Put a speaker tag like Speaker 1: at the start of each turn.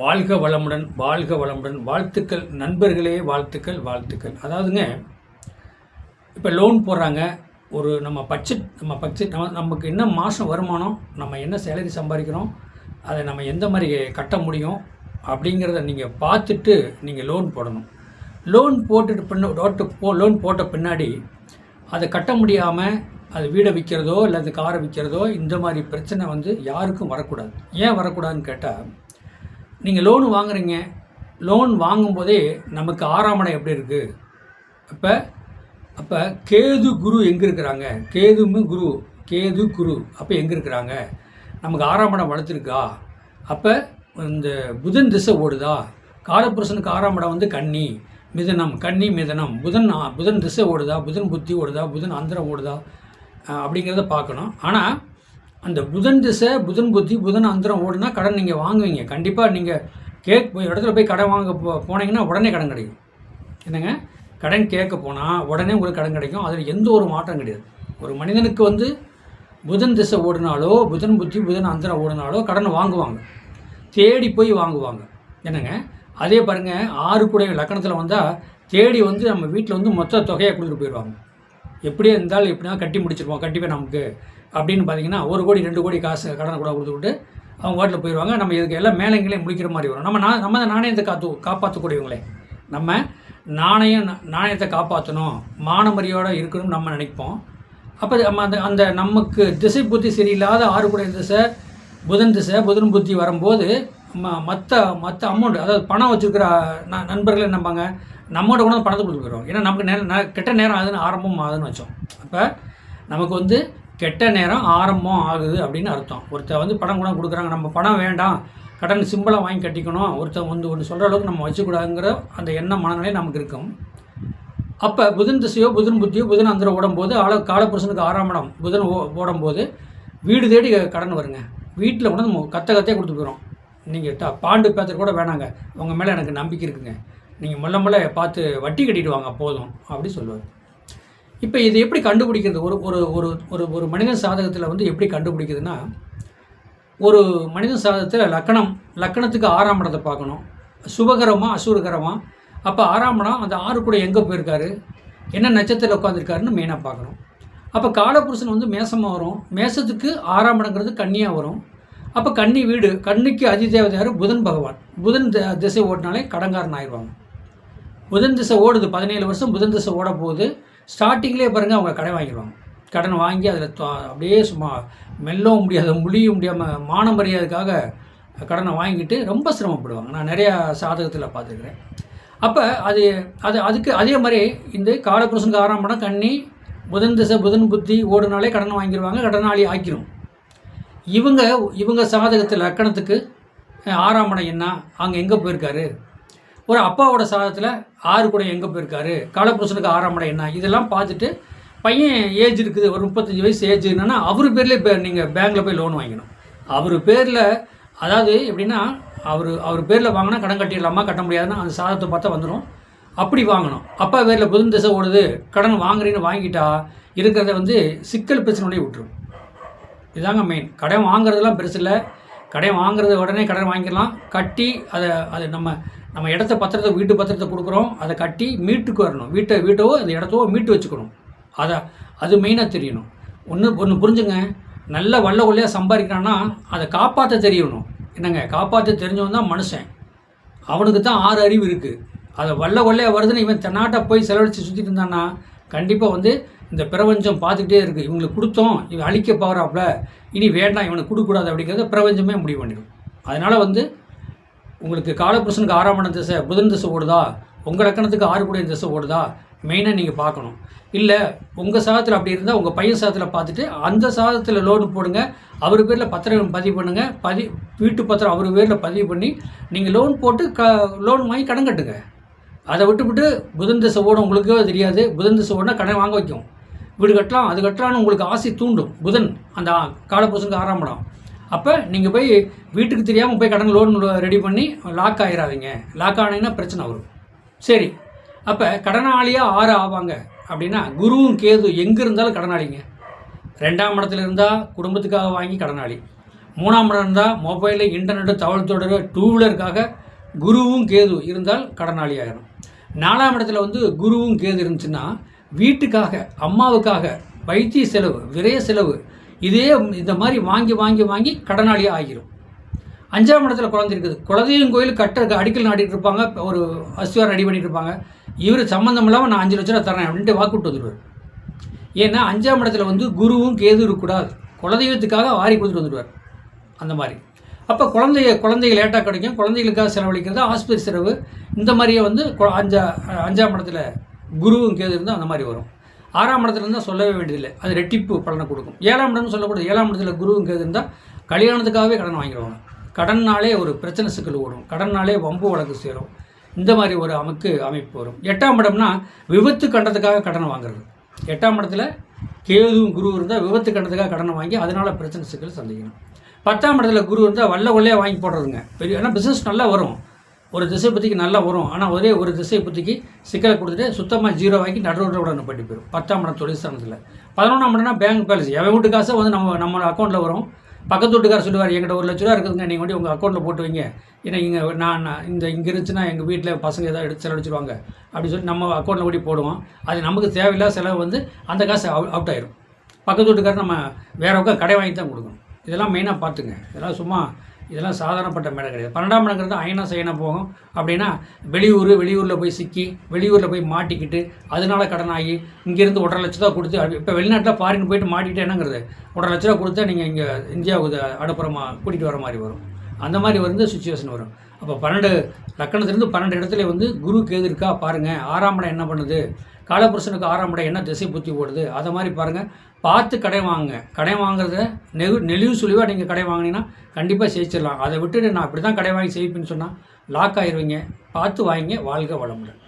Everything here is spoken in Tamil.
Speaker 1: வாழ்க வளமுடன் வாழ்க வளமுடன். வாழ்த்துக்கள் நண்பர்களே வாழ்த்துக்கள் வாழ்த்துக்கள். அதாவதுங்க இப்போ லோன் போடுறாங்க. ஒரு நம்ம பட்ஜெட் நம்ம பட்ஜெட் நம்ம நமக்கு என்ன மாதம் வருமானம் நம்ம என்ன சேலரி சம்பாதிக்கிறோம் அதை நம்ம எந்த மாதிரி கட்ட முடியும் அப்படிங்கிறத நீங்கள் பார்த்துட்டு நீங்கள் லோன் போடணும். லோன் போட்டுட்டு பின்ன டோட்டு போ லோன் போட்ட பின்னாடி அதை கட்ட முடியாமல் அது வீடை விற்கிறதோ இல்லை அது காரை விற்கிறதோ இந்த மாதிரி பிரச்சனை வந்து யாருக்கும் வரக்கூடாது. ஏன் வரக்கூடாதுன்னு கேட்டால் நீங்கள் லோன் வாங்குறீங்க. லோன் வாங்கும்போதே நமக்கு ஆறாம் இடம் எப்படி இருக்குது அப்போ அப்போ கேது குரு எங்கே இருக்கிறாங்க? கேதுமு குரு கேது குரு அப்போ எங்கே இருக்கிறாங்க? நமக்கு ஆறாம் இடம் வளர்த்துருக்கா? அப்போ இந்த புதன் திசை ஓடுதா? காலப்புருஷனுக்கு ஆறாம் இடம் வந்து கன்னி மிதனம் கன்னி மிதனம். புதன் புதன் திசை ஓடுதா? புதன் புத்தி ஓடுதா? புதன் அந்தரம் ஓடுதா? அப்படிங்கிறத பார்க்கணும். ஆனால் அந்த புதன் திசை புதன் புத்தி புதன் அந்தரம் ஓடுனா கடன் நீங்கள் வாங்குவீங்க. கண்டிப்பாக நீங்கள் கேக் போய் இடத்துல போய் கடன் வாங்க போ போனீங்கன்னா உடனே கடன் கிடைக்கும். என்னங்க? கடன் கேட்க போனால் உடனே உங்களுக்கு கடன் கிடைக்கும். அதில் எந்த ஒரு மாற்றம் கிடையாது. ஒரு மனிதனுக்கு வந்து புதன் திசை ஓடினாலோ புதன் புத்தி புதன் அந்தரம் ஓடினாலோ கடன் வாங்குவாங்க. தேடி போய் வாங்குவாங்க. என்னங்க? அதே பாருங்கள் ஆறு கூடைய லக்கணத்தில் வந்தால் தேடி வந்து நம்ம வீட்டில் வந்து மொத்த தொகையை கொடுத்துட்டு போயிடுவாங்க. எப்படியே இருந்தாலும் எப்படினா கட்டி முடிச்சிருப்போம் கண்டிப்பாக நமக்கு அப்படின்னு பார்த்தீங்கன்னா ஒரு கோடி ரெண்டு கோடி காசு கடனை கூட கொடுத்துக்கிட்டு அவங்க வாட்டில் போயிடுவாங்க நம்ம இதுக்கு எல்லாம் மேலங்களே முடிக்கிற மாதிரி வரும். நம்ம நான் நம்ம நாணயத்தை காத்து காப்பாற்றக்கூடியவங்களே நம்ம நாணயம் நாணயத்தை காப்பாற்றணும் மானமரியோட இருக்கணும்னு நம்ம நினைப்போம். அப்போ நம்ம அந்த அந்த நமக்கு திசை புத்தி சரியில்லாத ஆறு கூட திசை புதன் திசை புதன் புத்தி வரும்போது ம மற்ற மற்ற அமௌண்ட் அதாவது பணம் வச்சுருக்கிற ந நண்பர்கள் நம்பாங்க நம்மோட கூட பணத்தை கொடுத்துருக்குறோம் ஏன்னா நமக்கு நேரம் கெட்ட நேரம் ஆகுதுன்னு ஆரம்பம் ஆகுதுன்னு வச்சோம். அப்போ நமக்கு வந்து கெட்ட நேரம் ஆரம்பம் ஆகுது அப்படின்னு அர்த்தம். ஒருத்தர் வந்து படம் கூட கொடுக்குறாங்க. நம்ம பணம் வேண்டாம். கடன் சிம்பிளாக வாங்கி கட்டிக்கணும். ஒருத்தர் வந்து ஒன்று சொல்கிற அளவுக்கு நம்ம வச்சுக்கூடாதுங்கிற அந்த எண்ணம் மனநிலை நமக்கு இருக்கும். அப்போ புதன் திசையோ புதன் புத்தியோ புதன் அந்த ஓடும்போது ஆள காலப்புருஷனுக்கு ஆறாம் இடம் புதன் ஓ ஓடும்போது வீடு தேடி கடன் வருங்க. வீட்டில் கூட நம்ம கத்த கத்தையே கொடுத்து போயிடும் நீங்கள் ட பாண்டு பேத்தர் கூட வேணாங்க. உங்கள் மேலே எனக்கு நம்பிக்கை இருக்குங்க. நீங்கள் முல்ல மெல்ல பார்த்து வட்டி கட்டிட்டு வாங்க போதும். அப்படி சொல்லுவார். இப்போ இது எப்படி கண்டுபிடிக்கிறது? ஒரு ஒரு ஒரு ஒரு ஒரு மனிதன் சாதகத்தில் வந்து எப்படி கண்டுபிடிக்கிறதுனா ஒரு மனிதன் சாதகத்தில் லக்கணம் லக்கணத்துக்கு ஆறாம் இடத்தை பார்க்கணும். சுபகரமாக அசுரகரமாக அப்போ ஆறாம் இடம் அந்த ஆறு கூட எங்கே போயிருக்காரு? என்ன நட்சத்திரத்தில் உட்காந்துருக்காருன்னு மெயினாக பார்க்கணும். அப்போ காலபுருஷன் வந்து மேசமாக வரும். மேசத்துக்கு ஆறாம் இடங்கிறது கன்னியாக வரும். அப்போ கன்னி வீடு கன்னிக்கு அதிதேவதையார் புதன் பகவான். புதன் திசை ஓட்டினாலே கடங்காரன் ஆயிடுவாங்க. புதன் திசை ஓடுது பதினேழு வருஷம் புதன் திசை ஓட போகுது ஸ்டார்டிங்லேயே பாருங்கள் அவங்க கடன் வாங்கிடுவாங்க. கடன் வாங்கி அதில் அப்படியே சும்மா மெல்லவும் முடியாத முடியும் முடியாமல் மான மரியாதைக்காக கடனை வாங்கிட்டு ரொம்ப சிரமப்படுவாங்க. நான் நிறையா சாதகத்தில் பார்த்துருக்குறேன். அப்போ அது அது அதுக்கு அதே மாதிரி இந்த காலப்புருஷனுக்கு ஆறாம் படம் கண்ணி புதன் திசை புதன் புத்தி ஓடுனாலே கடன் வாங்கிடுவாங்க கடனாளி ஆக்கிரும். இவங்க இவங்க சாதகத்தில் லக்கணத்துக்கு ஆறாம் படம் என்ன அங்கே எங்கே போயிருக்காரு? ஒரு அப்பாவோட சாதத்தில் ஆறு கூட எங்கே போயிருக்காரு? காலப்புருஷனுக்கு ஆறாம் இடம் என்ன? இதெல்லாம் பார்த்துட்டு பையன் ஏஜ் இருக்குது ஒரு முப்பத்தஞ்சு வயசு ஏஜ் என்னன்னா அவர் பேர்லேயே இப்போ நீங்கள் பேங்க்கில் போய் லோன் வாங்கிக்கணும். அவர் பேரில் அதாவது எப்படின்னா அவர் அவர் பேரில் வாங்கினா கடன் கட்டிடலாமா கட்ட முடியாதுன்னா அந்த சாதத்தை பார்த்தா வந்துடும் அப்படி வாங்கணும். அப்பா பேரில் புதன் திசை ஓடுது கடன் வாங்குறீன்னு வாங்கிட்டா இருக்கிறத வந்து சிக்கல் பிரச்சனையோடய விட்டுரும். இதாங்க மெயின் கடன் வாங்குறதுலாம் பெருசு இல்லை. கடன் வாங்குறது உடனே கடன் வாங்கிடலாம். கட்டி அதை அதை நம்ம நம்ம இடத்த பத்திரத்தை வீட்டு பத்திரத்தை கொடுக்குறோம் அதை கட்டி மீட்டுக்கு வரணும். வீட்டை வீட்டவோ அந்த இடத்தவோ மீட்டு வச்சுக்கணும். அதை அது மெயினாக தெரியணும். ஒன்று ஒன்று புரிஞ்சுங்க. நல்ல வல்ல கொள்ளையாக சம்பாதிக்கிறான்னா அதை காப்பாற்ற தெரியணும். என்னங்க? காப்பாற்ற தெரிஞ்சவன் தான் மனுஷன். அவனுக்கு தான் ஆறு அறிவு இருக்குது அதை வல்ல கொள்ளையாக வருதுன்னு இவன் தென்னாட்டை போய் செலவழித்து சுற்றிட்டு இருந்தான்னா கண்டிப்பாக வந்து இந்த பிரபஞ்சம் பார்த்துக்கிட்டே இருக்குது இவங்களுக்கு கொடுத்தோம் இவன் அழிக்க போகிறாப்புல இனி வேண்டாம் இவனுக்கு கொடுக்கக்கூடாது அப்படிங்கிறத பிரபஞ்சமே முடிவு பண்ணிடும். அதனால் வந்து உங்களுக்கு காலபுருஷனுக்கு ஆறாம் இடம் திசை புதன் திசை ஓடுதா? உங்கள் லக்கணத்துக்கு ஆறு கூடிய திசை ஓடுதா? மெயினாக நீங்கள் பார்க்கணும். இல்லை உங்கள் சாதத்தில் அப்படி இருந்தால் உங்கள் பையன் சாதத்தில் பார்த்துட்டு அந்த சாதத்தில் லோடு போடுங்க அவர் பேரில் பத்திரம் பதிவு பண்ணுங்கள் பதி வீட்டு பத்திரம் அவர் பேரில் பதிவு பண்ணி நீங்கள் லோன் போட்டு க லோன் வாங்கி கடன் கட்டுங்க. அதை விட்டுவிட்டு புதன் திசை ஓடும் உங்களுக்கே தெரியாது. புதன் திசை ஓடினா கடன் வாங்க வைக்கும். வீடு கட்டலாம் அது கட்டலாம்னு உங்களுக்கு ஆசை தூண்டும். புதன் அந்த காலப்புருஷனுக்கு ஆறாம் இடம். அப்போ நீங்கள் போய் வீட்டுக்கு தெரியாமல் போய் கடன் லோன் ரெடி பண்ணி லாக் ஆயிடாதீங்க லாக் ஆனீங்கன்னா பிரச்சனை வரும். சரி. அப்போ கடனாளியாக ஆறு ஆவாங்க. அப்படின்னா குருவும் கேது எங்கே இருந்தாலும் கடனாளிங்க. ரெண்டாம் இடத்துல இருந்தால் குடும்பத்துக்காக வாங்கி கடனாளி. மூணாம் இடம் இருந்தால் மொபைலு இன்டர்நெட்டு தகவல் தொடர்பு டூ வீலருக்காக குருவும் கேது இருந்தால் கடனாளி ஆகிடும் நாலாம் இடத்துல வந்து குருவும் கேது இருந்துச்சுன்னா வீட்டுக்காக அம்மாவுக்காக வைத்திய செலவு விரைய செலவு இதே இந்த மாதிரி வாங்கி வாங்கி வாங்கி கடனாளியாக ஆகிரும். அஞ்சாம் இடத்துல குழந்தை இருக்குது. குலதெய்வம் கோயில் கட்ட அடிக்கல் நாட்டிட்டு இருப்பாங்க. ஒரு அஸ்திவாரம் ரெடி பண்ணிட்டு இருப்பாங்க. இவர் சம்மந்தம் இல்லாமல் நான் அஞ்சு லட்ச ரூபா தரேன் அப்படின்ட்டு வாக்கு விட்டு வந்துடுவார் ஏன்னா அஞ்சாம் இடத்துல வந்து குருவும் கேது இருக்கக்கூடாது. குலதெய்வத்துக்காக வாரி கொடுத்துட்டு வந்துடுவார் அந்த மாதிரி. அப்போ குழந்தைய குழந்தைகள் லேட்டாக கிடைக்கும். குழந்தைகளுக்காக செலவழிக்கிறது ஆஸ்பத்திரி செலவு. இந்த மாதிரியே வந்து கு- அஞ்சா அஞ்சாம் இடத்துல குருவும் கேது இருந்தால் அந்த மாதிரி வரும். ஆறாம் இடத்துல இருந்தால் சொல்லவே வேண்டியதில்லை. அது ரெட்டிப்பு பலனை கொடுக்கும். ஏழாம் இடம்னு சொல்லக்கூடாது. ஏழாம் இடத்துல குருங்கிறது இருந்தால் கல்யாணத்துக்காகவே கடன் வாங்கிடுவாங்க. கடன்னாலே ஒரு பிரச்சனை சிக்கல் ஓடும். கடன்னாலே வம்பு வழக்கு சேரும். இந்த மாதிரி ஒரு அமைக்கு அமைப்பு வரும். எட்டாம் இடம்னா விபத்து கண்டத்துக்காக கடனை வாங்குறது. எட்டாம் இடத்துல கேதுவும் குரு இருந்தால் விபத்து கண்டத்துக்காக கடனை வாங்கி அதனால் பிரச்சனை சிக்கல் சந்திக்கணும். பத்தாம் இடத்துல குரு இருந்தால் வல்ல கொள்ளையாக வாங்கி போடுறதுங்க. பெரிய ஏன்னா பிஸ்னஸ் நல்லா வரும். ஒரு திசை பற்றிக்கு நல்லா வரும். ஆனால் ஒரே ஒரு திசை பற்றிக்கு சிக்கலை கொடுத்துட்டு சுத்தமாக ஜீரோ வாங்கி நடுவோட பண்ணி போயிடும் பத்தாம் இடம் தொழில் பதினொன்றாம் இடம்னா பேங்க் பேலன்ஸ் எவன் வீட்டு காசை வந்து நம்ம நம்ம அக்கௌண்ட்டில் வரும். பக்கத்து வீட்டுக்கார சொல்லுவார் எங்கிட்ட ஒரு லட்ச ரூபா இருக்குதுங்க நீங்கள் வந்து உங்கள் அக்கௌண்ட்டில் போட்டு வைங்க. ஏன்னா இங்கே நான் இந்த இங்கே இருந்துச்சுன்னா எங்கள் வீட்டில் பசங்க ஏதாவது எடுத்து செலவழிச்சிருவாங்க. அப்படின்னு சொல்லி நம்ம அக்கௌண்ட்டில் ஓடி போடுவோம். அது நமக்கு தேவையில்லாத செலவு வந்து அந்த காசு அவுட் ஆயிரும். பக்கத்து வீட்டுக்காரர் நம்ம வேற கடை வாங்கி தான் கொடுக்கணும். இதெல்லாம் மெயினாக பார்த்துங்க. இதெல்லாம் சும்மா இதெல்லாம் சாதாரணப்பட்ட மேடம் கிடையாது. பன்னெண்டாம் இடங்கிறது அயனா சயனா போகும். அப்படின்னா வெளியூர் வெளியூரில் போய் சிக்கி வெளியூரில் போய் மாட்டிக்கிட்டு அதனால கடனாகி இங்கேருந்து ஒன்றரை லட்ச ரூபா கொடுத்து இப்போ வெளிநாட்டில் ஃபாரின் போயிட்டு மாட்டிக்கிட்டு என்னங்கிறது? ஒன்றரை லட்ச ரூபா கொடுத்தா நீங்கள் இங்கே இந்தியாவுக்கு அனுப்புறமா கூட்டிகிட்டு வர மாதிரி வரும். அந்த மாதிரி வந்து சுச்சுவேஷன் வரும். அப்போ பன்னெண்டு லக்கணத்துலேருந்து பன்னெண்டு இடத்துல வந்து குரு கேது இருக்கா பாருங்கள் ஆறாம் இடம் என்ன பண்ணுது? காலபுருஷனுக்கு ஆறாம் இடம் என்ன திசை புத்தி ஓடுது? அதை மாதிரி பாருங்கள் பார்த்து கடை வாங்குங்க. கடை வாங்குறத நெகு நெளிவு சுழிவாக நீங்கள் கடை வாங்கினீங்கன்னா கண்டிப்பாக ஜெயிச்சிடலாம். அதை விட்டுட்டு நான் அப்படி தான் கடை வாங்கி செய்ப்பேன்னு சொன்னால் லாக் ஆயிருவீங்க. பார்த்து வாங்கிங்க. வாழ்க வளமுடன்.